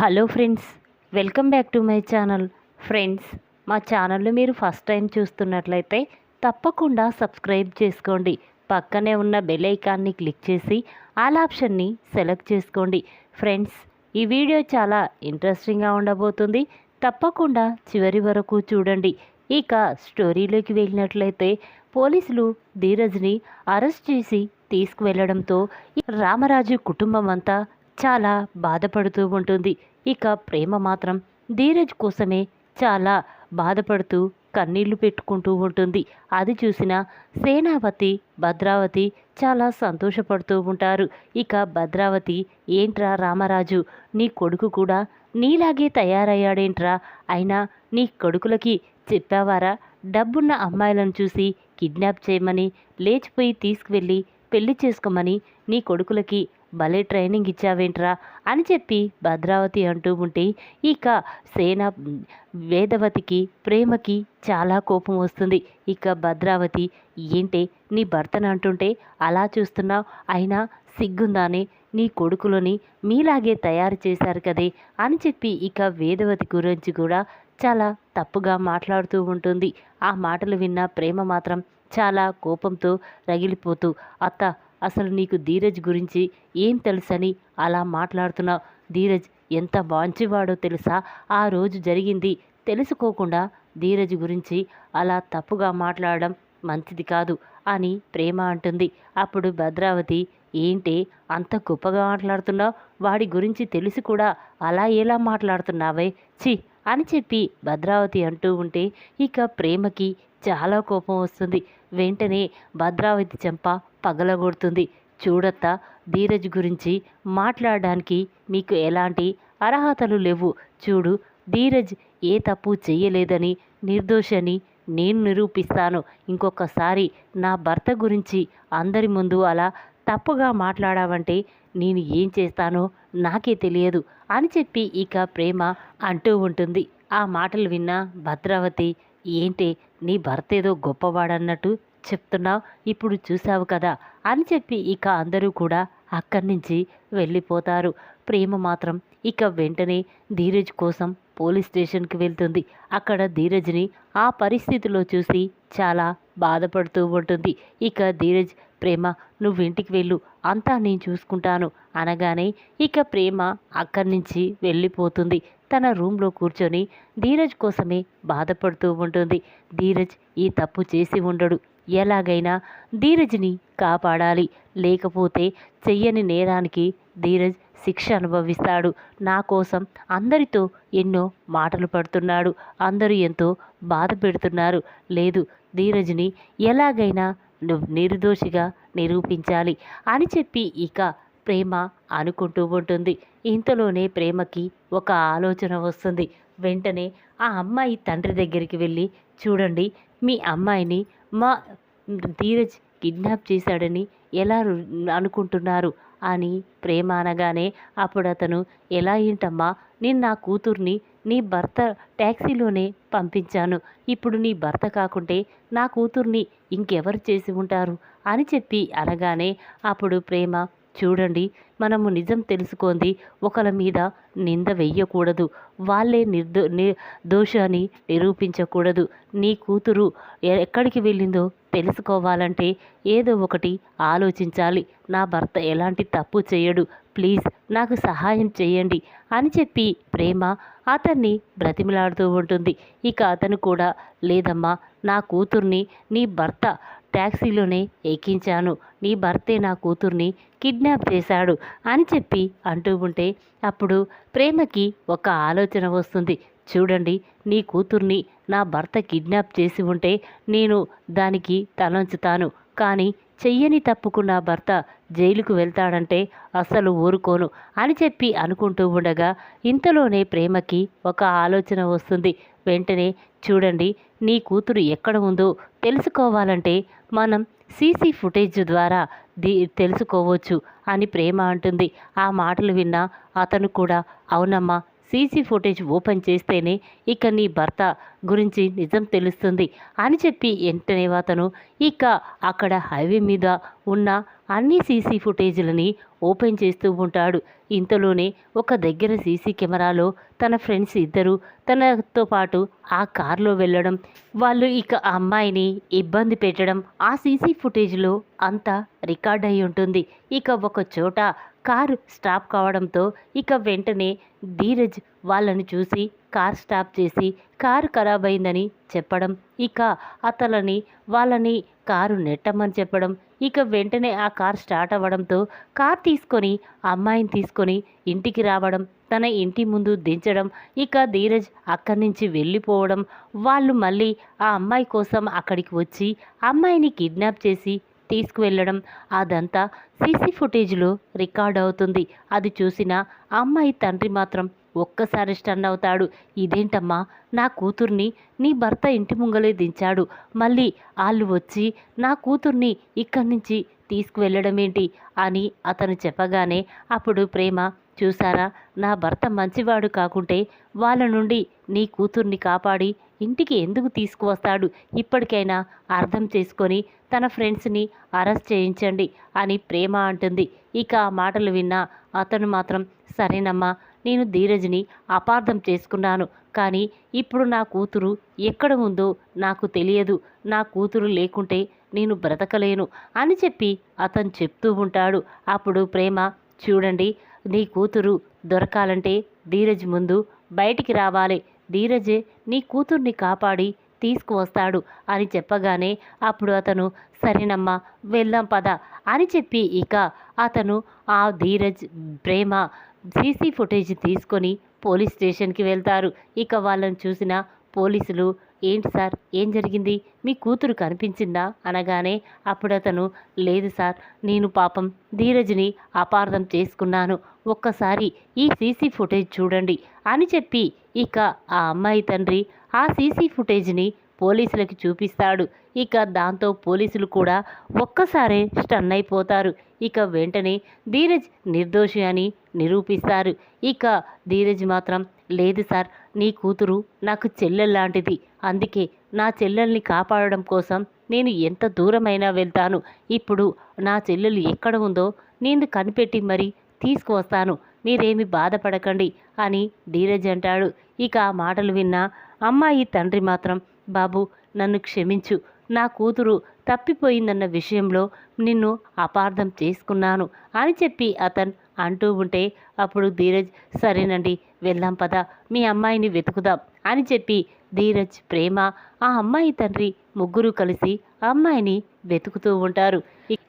Hello friends welcome back to my channel. Friends మా ఛానల్ని మీరు ఫస్ట్ టైం చూస్తున్నట్లయితే తప్పకుండా సబ్స్క్రైబ్ చేసుకోండి. పక్కనే ఉన్న బెల్ ఐకాన్ని క్లిక్ చేసి ఆల్ ఆప్షన్ని సెలెక్ట్ చేసుకోండి. ఫ్రెండ్స్ ఈ వీడియో చాలా ఇంట్రెస్టింగ్గా ఉండబోతుంది. తప్పకుండా చివరి వరకు చూడండి. ఇక స్టోరీలోకి వెళ్ళినట్లయితే పోలీసులు ధీరజ్ని అరెస్ట్ చేసి తీసుకువెళ్ళడంతో రామరాజు కుటుంబం అంతా చాలా బాధపడుతూ ఉంటుంది. ఇక ప్రేమ మాత్రం ధీరజ్ కోసమే చాలా బాధపడుతూ కన్నీళ్ళు పెట్టుకుంటూ ఉంటుంది. అది చూసిన సేనావతి భద్రావతి చాలా సంతోషపడుతూ ఉంటారు. ఇక భద్రావతి ఏంట్రా రామరాజు నీ కొడుకు కూడా నీలాగే తయారయ్యాడేంట్రా? అయినా నీ కొడుకులకి చెప్పావారా? డబ్బున్న అమ్మాయిలను చూసి కిడ్నాప్ చేయమని లేచిపోయి తీసుకువెళ్ళి పెళ్ళి చేసుకోమని నీ కొడుకులకి భలే ట్రైనింగ్ ఇచ్చావేంట్రా అని చెప్పి భద్రావతి అంటూ ఉంటే ఇక సేన వేదవతికి ప్రేమకి చాలా కోపం వస్తుంది. ఇక భద్రావతి ఏంటే నీ భర్తను అంటుంటే అలా చూస్తున్నావు? అయినా సిగ్గుందానే? నీ కొడుకులని మీలాగే తయారు చేశారు కదే? అని చెప్పి ఇక వేదవతి గురించి కూడా చాలా తప్పుగా మాట్లాడుతూ ఉంటుంది. ఆ మాటలు విన్న ప్రేమ మాత్రం చాలా కోపంతో రగిలిపోతూ అత్త అసలు నీకు ధీరజ్ గురించి ఏం తెలుసని అలా మాట్లాడుతున్నావు ధీరజ్ ఎంత మంచివాడో తెలుసా? ఆ రోజు జరిగింది తెలుసుకోకుండా ధీరజ్ గురించి అలా తప్పుగా మాట్లాడడం మంచిది కాదు అని ప్రేమ అంటుంది. అప్పుడు భద్రావతి ఏంటి అంత గొప్పగా మాట్లాడుతున్నావు? వాడి గురించి తెలిసి కూడా అలా ఎలా మాట్లాడుతున్నావే? చి అని చెప్పి భద్రావతి అంటూ ఉంటే ఇక ప్రేమకి చాలా కోపం వస్తుంది. వెంటనే భద్రావతి చెంప పగలగొడుతుంది. చూడత్తా ధీరజ్ గురించి మాట్లాడడానికి మీకు ఎలాంటి అర్హతలు లేవు. చూడు ధీరజ్ ఏ తప్పు చేయలేదని నిర్దోషని నేను నిరూపిస్తాను. ఇంకొకసారి నా భర్త గురించి అందరి ముందు అలా తప్పుగా మాట్లాడావంటే నేను ఏం చేస్తానో నాకే తెలియదు అని చెప్పి ఇక ప్రేమ అంటూ ఉంటుంది. ఆ మాటలు విన్న భద్రావతి ఏంటి నీ భర్త ఏదో గొప్పవాడన్నట్టు చెప్తున్నావు ఇప్పుడు చూసావు కదా అని చెప్పి ఇక అందరూ కూడా అక్కడి నుంచి వెళ్ళిపోతారు. ప్రేమ మాత్రం ఇక వెంటనే ధీరజ్ కోసం పోలీస్ స్టేషన్కి వెళ్తుంది. అక్కడ ధీరజ్ని ఆ పరిస్థితిలో చూసి చాలా బాధపడుతూ ఉంటుంది. ఇక ధీరజ్ ప్రేమ నువ్వు ఇంటికి వెళ్ళు అంతా నేను చూసుకుంటాను అనగానే ఇక ప్రేమ అక్కడి నుంచి వెళ్ళిపోతుంది. తన రూమ్లో కూర్చొని ధీరజ్ కోసమే బాధపడుతూ ఉంటుంది. ధీరజ్ ఈ తప్పు చేసి ఉండడు. ఎలాగైనా ధీరజ్ని కాపాడాలి. లేకపోతే చెయ్యని నేరానికి ధీరజ్ శిక్ష అనుభవిస్తాడు. నా కోసం అందరితో ఎన్నో మాటలు పడుతున్నాడు. అందరూ ఎంతో బాధ పెడుతున్నారు. లేదు ధీరజ్ని ఎలాగైనా నిర్దోషిగా నిరూపించాలి అని చెప్పి ఇక ప్రేమ అనుకుంటూ ఉంటుంది. ఇంతలోనే ప్రేమకి ఒక ఆలోచన వస్తుంది. వెంటనే ఆ అమ్మాయి తండ్రి దగ్గరికి వెళ్ళి చూడండి మీ అమ్మాయిని మా ధీరజ్ కిడ్నాప్ చేశాడని ఎలా అనుకుంటున్నారు? అని ప్రేమ అనగానే అప్పుడు అతను ఎలా ఏంటమ్మా నేను నా కూతుర్ని నీ భర్త ట్యాక్సీలోనే పంపించాను. ఇప్పుడు నీ భర్త కాకుంటే నా కూతుర్ని ఇంకెవరు చేసి ఉంటారు? అని చెప్పి అనగానే అప్పుడు ప్రేమ చూడండి మనము నిజం తెలుసుకుంది ఒకరి మీద నింద వెయ్యకూడదు. వాళ్ళే నిర్దో ని దోషాన్ని నిరూపించకూడదు. నీ కూతురు ఎక్కడికి వెళ్ళిందో తెలుసుకోవాలంటే ఏదో ఒకటి ఆలోచించాలి. నా భర్త ఎలాంటి తప్పు చేయడు. ప్లీజ్ నాకు సహాయం చేయండి అని చెప్పి ప్రేమ అతన్ని బ్రతిమిలాడుతూ ఉంటుంది. ఇక అతను కూడా లేదమ్మా నా కూతుర్ని నీ భర్త ట్యాక్సీలోనే ఎక్కించాను. నీ భర్తే నా కూతుర్ని కిడ్నాప్ చేశాడు అని చెప్పి అంటూ ఉంటే అప్పుడు ప్రేమకి ఒక ఆలోచన వస్తుంది. చూడండి నీ కూతుర్ని నా భర్త కిడ్నాప్ చేసి ఉంటే నేను దానికి తలంచుతాను. కానీ చెయ్యని తప్పుకు నా భర్త జైలుకు వెళ్తాడంటే అస్సలు ఊరుకోను అని చెప్పి అనుకుంటూ ఉండగా ఇంతలోనే ప్రేమకి ఒక ఆలోచన వస్తుంది. వెంటనే చూడండి నీ కూతురు ఎక్కడ ఉందో తెలుసుకోవాలంటే మనం సీసీ ఫుటేజ్ ద్వారా ది తెలుసుకోవచ్చు అని ప్రేమ అంటుంది. ఆ మాటలు విన్న అతను కూడా అవునమ్మా సీసీ ఫుటేజ్ ఓపెన్ చేస్తేనే ఇక నీ భర్త గురించి నిజం తెలుస్తుంది అని చెప్పి వెంటనే అతను ఇక అక్కడ హైవే మీద ఉన్న అన్ని సీసీ ఫుటేజ్లని ఓపెన్ చేస్తూ ఉంటాడు. ఇంతలోనే ఒక దగ్గర సీసీ కెమెరాలో తన ఫ్రెండ్స్ ఇద్దరు తనతో పాటు ఆ కార్లో వెళ్ళడం వాళ్ళు ఇక ఆ అమ్మాయిని ఇబ్బంది పెట్టడం ఆ సీసీ ఫుటేజ్లో అంతా రికార్డ్ అయి ఉంటుంది. ఇక ఒక చోట కారు స్టాప్ కావడంతో ఇక వెంటనే ధీరజ్ వాళ్ళని చూసి కార్ స్టాప్ చేసి కారు ఖరాబ్ అయిందని చెప్పడం ఇక అతలని వాళ్ళని కారు నెట్టమని చెప్పడం ఇక వెంటనే ఆ కార్ స్టార్ట్ అవ్వడంతో కార్ తీసుకొని అమ్మాయిని తీసుకొని ఇంటికి రావడం తన ఇంటి ముందు దించడం ఇక ధీరజ్ అక్కడి నుంచి వెళ్ళిపోవడం వాళ్ళు మళ్ళీ ఆ అమ్మాయి కోసం అక్కడికి వచ్చి అమ్మాయిని కిడ్నాప్ చేసి తీసుకువెళ్ళడం అదంతా సీసీ ఫుటేజ్లో రికార్డ్ అవుతుంది. అది చూసిన అమ్మాయి తండ్రి మాత్రం ఒక్కసారి స్టన్ అవుతాడు. ఇదేంటమ్మా నా కూతుర్ని నీ భర్త ఇంటి ముంగలే దించాడు. మళ్ళీ వాళ్ళు వచ్చి నా కూతుర్ని ఇక్కడి నుంచి తీసుకువెళ్ళడం ఏంటి అని అతను చెప్పగానే అప్పుడు ప్రేమ చూసారా నా భర్త మంచివాడు కాకుంటే వాళ్ళ నుండి నీ కూతుర్ని కాపాడి ఇంటికి ఎందుకు తీసుకువస్తాడు? ఇప్పటికైనా అర్థం చేసుకొని తన ఫ్రెండ్స్ని అరెస్ట్ చేయించండి అని ప్రేమ అంటుంది. ఇక ఆ మాటలు విన్న అతను మాత్రం సరేనమ్మా నేను ధీరజ్ని అపార్థం చేసుకున్నాను కానీ ఇప్పుడు నా కూతురు ఎక్కడ ఉందో నాకు తెలియదు. నా కూతురు లేకుంటే నేను బ్రతకలేను అని చెప్పి అతను చెప్తూ ఉంటాడు. అప్పుడు ప్రేమ చూడండి నీ కూతురు దొరకాలంటే ధీరజ్ ముందు బయటికి రావాలి. ధీరజే నీ కూతుర్ని కాపాడి తీసుకువస్తాడు అని చెప్పగానే అప్పుడు అతను సరేనమ్మా వెళ్దాం పద అని చెప్పి ఇక అతను ఆ ధీరజ్ ప్రేమ సీసీ ఫుటేజ్ తీసుకొని పోలీస్ స్టేషన్కి వెళ్తారు. ఇక వాళ్ళని చూసిన పోలీసులు ఏంటి సార్? ఏం జరిగింది? మీ కూతురు కనిపించిందా? అనగానే అప్పుడు అతను లేదు సార్ నేను పాపం ధీరజ్ని అపార్థం చేసుకున్నాను. ఒక్కసారి ఈ సీసీ ఫుటేజ్ చూడండి అని చెప్పి ఇక ఆ అమ్మాయి తండ్రి ఆ సీసీ ఫుటేజ్ని పోలీసులకి చూపిస్తాడు. ఇక దాంతో పోలీసులు కూడా ఒక్కసారే స్టన్ అయిపోతారు. ఇక వెంటనే ధీరజ్ నిర్దోషి అని నిరూపిస్తారు. ఇక ధీరజ్ మాత్రం లేదు సార్ నీ కూతురు నాకు చెల్లెల్లాంటిది. అందుకే నా చెల్లెల్ని కాపాడడం కోసం నేను ఎంత దూరమైనా వెళ్తాను. ఇప్పుడు నా చెల్లెలు ఎక్కడ ఉందో నేను కనిపెట్టి మరీ తీసుకువస్తాను. మీరేమి బాధపడకండి అని ధీరజ్ అంటాడు. ఇక ఆ మాటలు విన్న అమ్మాయి తండ్రి మాత్రం బాబు నన్ను క్షమించు. నా కూతురు తప్పిపోయిందన్న విషయంలో నిన్ను అపార్థం చేసుకున్నాను అని చెప్పి అతన్ అంటూ ఉంటే అప్పుడు ధీరజ్ సరేనండి వెళ్దాం పద మీ అమ్మాయిని వెతుకుదాం అని చెప్పి ధీరజ్ ప్రేమ ఆ అమ్మాయి తండ్రి ముగ్గురు కలిసి అమ్మాయిని వెతుకుతూ ఉంటారు.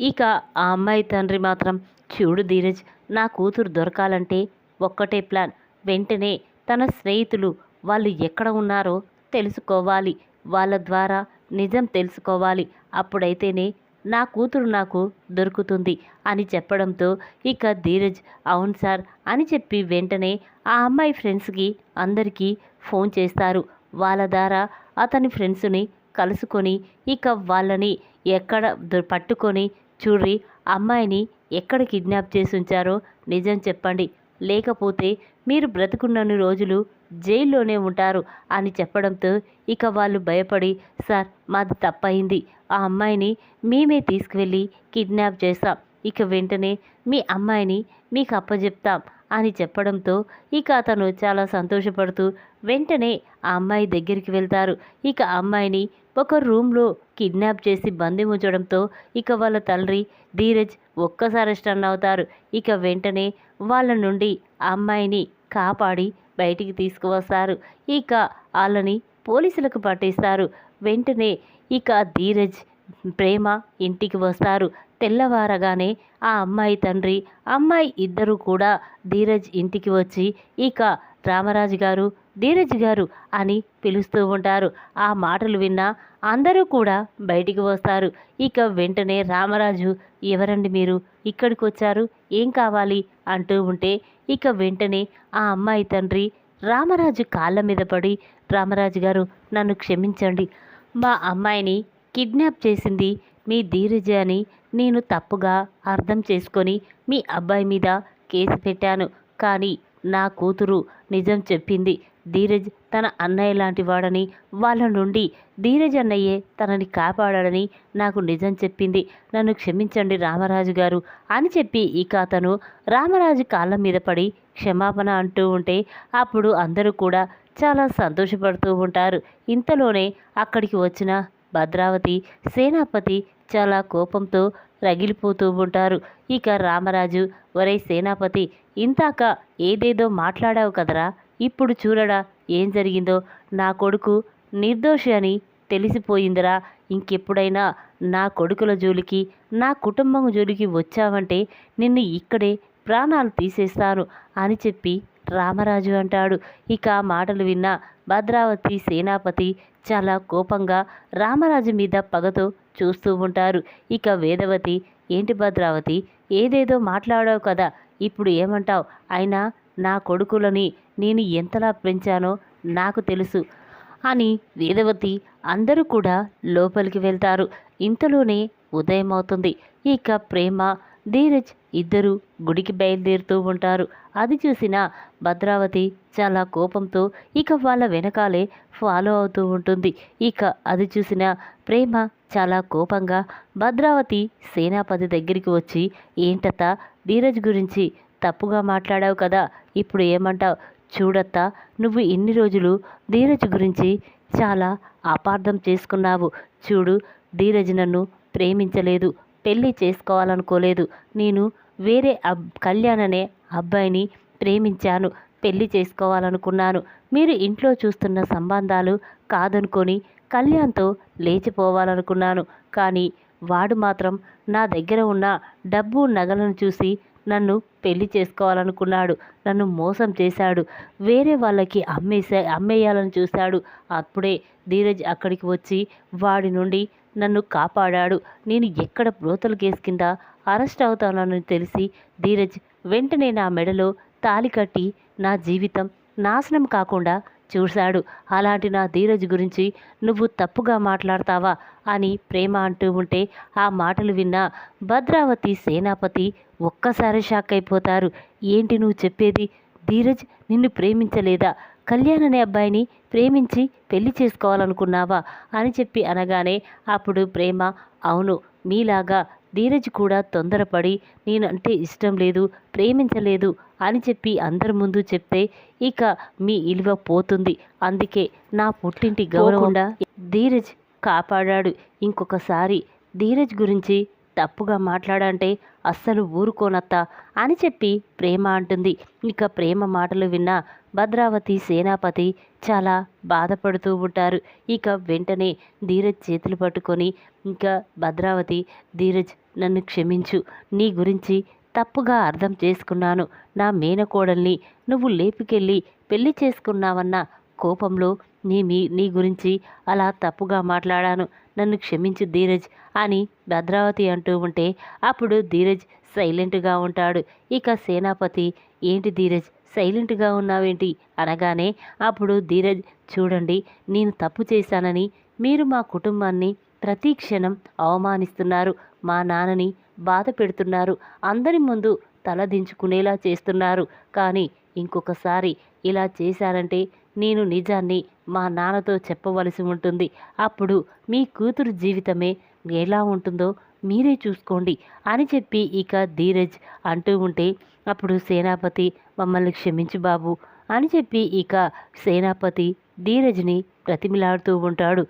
ఇక ఆ అమ్మాయి తండ్రి మాత్రం చూడు ధీరజ్ నా కూతురు దొరకాలంటే ఒక్కటే ప్లాన్. వెంటనే తన స్నేహితులు వాళ్ళు ఎక్కడ ఉన్నారో తెలుసుకోవాలి. వాళ్ళ ద్వారా నిజం తెలుసుకోవాలి. అప్పుడైతేనే నా కూతురు నాకు దొరుకుతుంది అని చెప్పడంతో ఇక ధీరజ్ అవును సార్ అని చెప్పి వెంటనే ఆ అమ్మాయి ఫ్రెండ్స్కి అందరికీ ఫోన్ చేస్తారు. వాళ్ళ ద్వారా అతని ఫ్రెండ్స్ని కలుసుకొని ఇక వాళ్ళని ఎక్కడ దొ- పట్టుకొని చూడ్రి అమ్మాయిని ఎక్కడ కిడ్నాప్ చేసి ఉంచారో నిజం చెప్పండి. లేకపోతే మీరు బ్రతుకున్నన్ని రోజులు జైల్లోనే ఉంటారు అని చెప్పడంతో ఇక వాళ్ళు భయపడి సార్ మాది తప్పయింది ఆ అమ్మాయిని మేమే తీసుకువెళ్ళి కిడ్నాప్ చేస్తాం ఇక వెంటనే మీ అమ్మాయిని మీకు అప్పచెప్తాం అని చెప్పడంతో ఇక అతను చాలా సంతోషపడుతూ వెంటనే ఆ అమ్మాయి దగ్గరికి వెళ్తారు. ఇక అమ్మాయిని ఒక రూమ్లో కిడ్నాప్ చేసి బంది ఉంచడంతో ఇక వాళ్ళ తండ్రి ధీరజ్ ఒక్కసారి స్టన్ అవుతారు. ఇక వెంటనే వాళ్ళ నుండి ఆ అమ్మాయిని కాపాడి బయటికి తీసుకువస్తారు. ఇక వాళ్ళని పోలీసులకు పట్టిస్తారు. వెంటనే ఇక ధీరజ్ ప్రేమ ఇంటికి వస్తారు. తెల్లవారగానే ఆ అమ్మాయి తండ్రి అమ్మాయి ఇద్దరు కూడా ధీరజ్ ఇంటికి వచ్చి ఇక రామరాజు గారు ధీరజ్ గారు అని పిలుస్తూ ఉంటారు. ఆ మాటలు విన్న అందరూ కూడా బయటికి వస్తారు. ఇక వెంటనే రామరాజు ఎవరండి మీరు? ఇక్కడికి వచ్చారు? ఏం కావాలి? అంటూ ఉంటే ఇక వెంటనే ఆ అమ్మాయి తండ్రి రామరాజు కాళ్ళ మీద పడి రామరాజు గారు నన్ను క్షమించండి. మా అమ్మాయిని కిడ్నాప్ చేసింది మీ ధీరజ అని నేను తప్పుగా అర్థం చేసుకొని మీ అబ్బాయి మీద కేసు పెట్టాను. కానీ నా కూతురు నిజం చెప్పింది ధీరజ్ తన అన్నయ్య లాంటి వాడని వాళ్ళ నుండి ధీరజ్ అన్నయ్యే తనని కాపాడాడని నాకు నిజం చెప్పింది. నన్ను క్షమించండి రామరాజు గారు అని చెప్పి ఇక అతను రామరాజు కాళ్ళ మీద పడి క్షమాపణ అంటూ ఉంటే అప్పుడు అందరూ కూడా చాలా సంతోషపడుతూ ఉంటారు. ఇంతలోనే అక్కడికి వచ్చిన భద్రావతి సేనాపతి చాలా కోపంతో రగిలిపోతూ ఉంటారు. ఇక రామరాజు ఒరే సేనాపతి ఇంతాక ఏదేదో మాట్లాడావు కదరా? ఇప్పుడు చూడడా ఏం జరిగిందో? నా కొడుకు నిర్దోషి అని తెలిసిపోయిందిరా. ఇంకెప్పుడైనా నా కొడుకుల జోలికి నా కుటుంబం జోలికి వచ్చావంటే నిన్ను ఇక్కడే ప్రాణాలు తీసేస్తాను అని చెప్పి రామరాజు అంటాడు. ఇక ఆ మాటలు విన్న భద్రావతి సేనాపతి చాలా కోపంగా రామరాజు మీద పగతో చూస్తూ ఉంటారు. ఇక వేదవతి ఏంటి భద్రావతి? ఏదేదో మాట్లాడావు కదా ఇప్పుడు ఏమంటావు? అయినా నా కొడుకులని నేను ఎంతలా పెంచానో నాకు తెలుసు అని వేదవతి అందరూ కూడా లోపలికి వెళ్తారు. ఇంతలోనే ఉదయం అవుతుంది ఇక ప్రేమ ధీరజ్ ఇద్దరు గుడికి బయలుదేరుతూ ఉంటారు. అది చూసిన భద్రావతి చాలా కోపంతో ఇక వాళ్ళ వెనకాలే ఫాలో అవుతూ ఉంటుంది. ఇక అది చూసిన ప్రేమ చాలా కోపంగా భద్రావతి సేనాపతి దగ్గరికి వచ్చి ఏంటత ధీరజ్ గురించి తప్పుగా మాట్లాడావు కదా ఇప్పుడు ఏమంటావు? చూడత్తా నువ్వు ఇన్ని రోజులు ధీరజ్ గురించి చాలా అపార్థం చేసుకున్నావు. చూడు ధీరజ్ నన్ను ప్రేమించలేదు పెళ్ళి చేసుకోవాలనుకోలేదు. నేను వేరే అబ్ కళ్యాణ్ అనే అబ్బాయిని ప్రేమించాను పెళ్ళి చేసుకోవాలనుకున్నాను. మీరు ఇంట్లో చూస్తున్న సంబంధాలు కాదనుకొని కళ్యాణ్తో లేచిపోవాలనుకున్నాను. కానీ వాడు మాత్రం నా దగ్గర ఉన్న డబ్బు నగలను చూసి నన్ను పెళ్ళి చేసుకోవాలనుకున్నాడు. నన్ను మోసం చేశాడు. వేరే వాళ్ళకి అమ్మేసే అమ్మేయాలని చూశాడు. అప్పుడే ధీరజ్ అక్కడికి వచ్చి వాడి నుండి నన్ను కాపాడాడు. నేను ఎక్కడ బ్రోతలు కేసు కింద అరెస్ట్ అవుతానని తెలిసి ధీరజ్ వెంటనే నా మెడలో తాలి కట్టి నా జీవితం నాశనం కాకుండా చూశాడు. అలాంటి నా ధీరజ్ గురించి నువ్వు తప్పుగా మాట్లాడతావా అని ప్రేమ అంటూ ఉంటే ఆ మాటలు విన్న భద్రావతి సేనాపతి ఒక్కసారి షాక్ అయిపోతారు. ఏంటి నువ్వు చెప్పేది? ధీరజ్ నిన్ను ప్రేమించలేదా? కళ్యాణ్ అనే అబ్బాయిని ప్రేమించి పెళ్ళి చేసుకోవాలనుకున్నావా? అని చెప్పి అనగానే అప్పుడు ప్రేమ అవును మీలాగా ధీరజ్ కూడా తొందరపడి నేనంటే ఇష్టం లేదు ప్రేమించలేదు అని చెప్పి అందరి ముందు చెప్తే ఇక మీ ఇలువ పోతుంది. అందుకే నా పుట్టింటి గౌరవంగా ధీరజ్ కాపాడాడు. ఇంకొకసారి ధీరజ్ గురించి తప్పుగా మాట్లాడంటే అస్సలు ఊరుకోనత్తా అని చెప్పి ప్రేమ అంటుంది. ఇక ప్రేమ మాటలు విన్న భద్రావతి సేనాపతి చాలా బాధపడుతూ ఉంటారు. ఇక వెంటనే ధీరజ్ చేతులు పట్టుకొని ఇంకా భద్రావతి ధీరజ్ నన్ను క్షమించు. నీ గురించి తప్పుగా అర్థం చేసుకున్నాను. నా మేనకోడల్ని నువ్వు లేపుకెళ్ళి పెళ్ళి చేసుకున్నావన్న కోపంలో నీ మీ నీ గురించి అలా తప్పుగా మాట్లాడాను. నన్ను క్షమించు ధీరజ్ అని భద్రావతి అంటూ ఉంటే అప్పుడు ధీరజ్ సైలెంట్గా ఉంటాడు. ఇక సేనాపతి ఏంటి ధీరజ్ సైలెంట్గా ఉన్నావేంటి? అనగానే అప్పుడు ధీరజ్ చూడండి నేను తప్పు చేశానని మీరు మా కుటుంబాన్ని ప్రతి క్షణం అవమానిస్తున్నారు. మా నాన్నని బాధ పెడుతున్నారు. అందరి ముందు తలదించుకునేలా చేస్తున్నారు. కానీ ఇంకొకసారి ఇలా చేశారంటే నేను నిజాన్ని మా నాన్నతో చెప్పవలసి ఉంటుంది. అప్పుడు మీ కూతురు జీవితమే ఎలా ఉంటుందో మీరే చూసుకోండి అని చెప్పి ఇక ధీరజ్ అంటూ ఉంటే అప్పుడు సేనాపతి మమ్మల్ని క్షమించు బాబు అని చెప్పి ఇక సేనాపతి ధీరజ్ని ప్రతిమిలాడుతూ ఉంటాడు.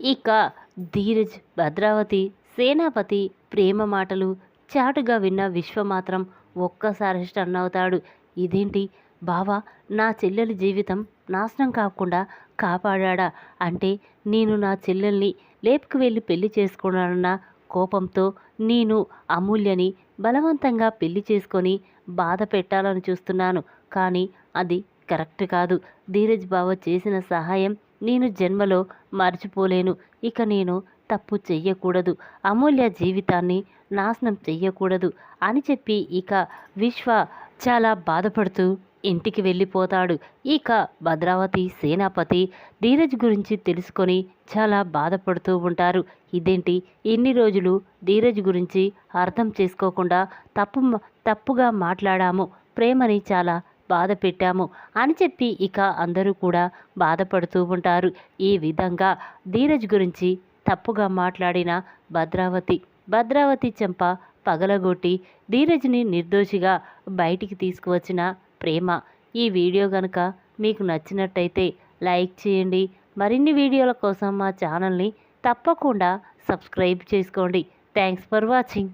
ఇక ధీరజ్ భద్రావతి సేనాపతి ప్రేమ మాటలు చాటుగా విన్న విశ్వ మాత్రం ఒక్కసారి స్టన్ అవుతాడు. ఇదేంటి? బావా నా చెల్లెలి జీవితం నాశనం కాకుండా కాపాడా అంటే నేను నా చెల్లెల్ని లేపుకు వెళ్ళి పెళ్ళి చేసుకున్నానన్న కోపంతో నేను అమూల్యని బలవంతంగా పెళ్ళి చేసుకొని బాధ పెట్టాలని చూస్తున్నాను. కానీ అది కరెక్ట్ కాదు. ధీరజ్ బావ చేసిన సహాయం నేను జన్మలో మర్చిపోలేను. ఇక నేను తప్పు చెయ్యకూడదు. అమూల్య జీవితాన్ని నాశనం చెయ్యకూడదు అని చెప్పి ఇక విశ్వ చాలా బాధపడుతూ ఇంటికి వెళ్ళిపోతాడు. ఇక భద్రావతి సేనాపతి ధీరజ్ గురించి తెలుసుకొని చాలా బాధపడుతూ ఉంటారు. ఇదేంటి? ఇన్ని రోజులు ధీరజ్ గురించి అర్థం చేసుకోకుండా తప్పు తప్పుగా మాట్లాడాము. ప్రేమని చాలా బాధ పెట్టాము అని చెప్పి ఇక అందరూ కూడా బాధపడుతూ ఉంటారు. ఈ విధంగా ధీరజ్ గురించి తప్పుగా మాట్లాడిన భద్రావతి. భద్రావతి చెంప పగలగొట్టి ధీరజ్ని నిర్దోషిగా బయటికి తీసుకువచ్చిన ప్రేమ. ఈ వీడియో కనుక మీకు నచ్చినట్టయితే లైక్ చేయండి. మరిన్ని వీడియోల కోసం మా ఛానల్ని తప్పకుండా సబ్స్క్రైబ్ చేసుకోండి. Thanks for watching.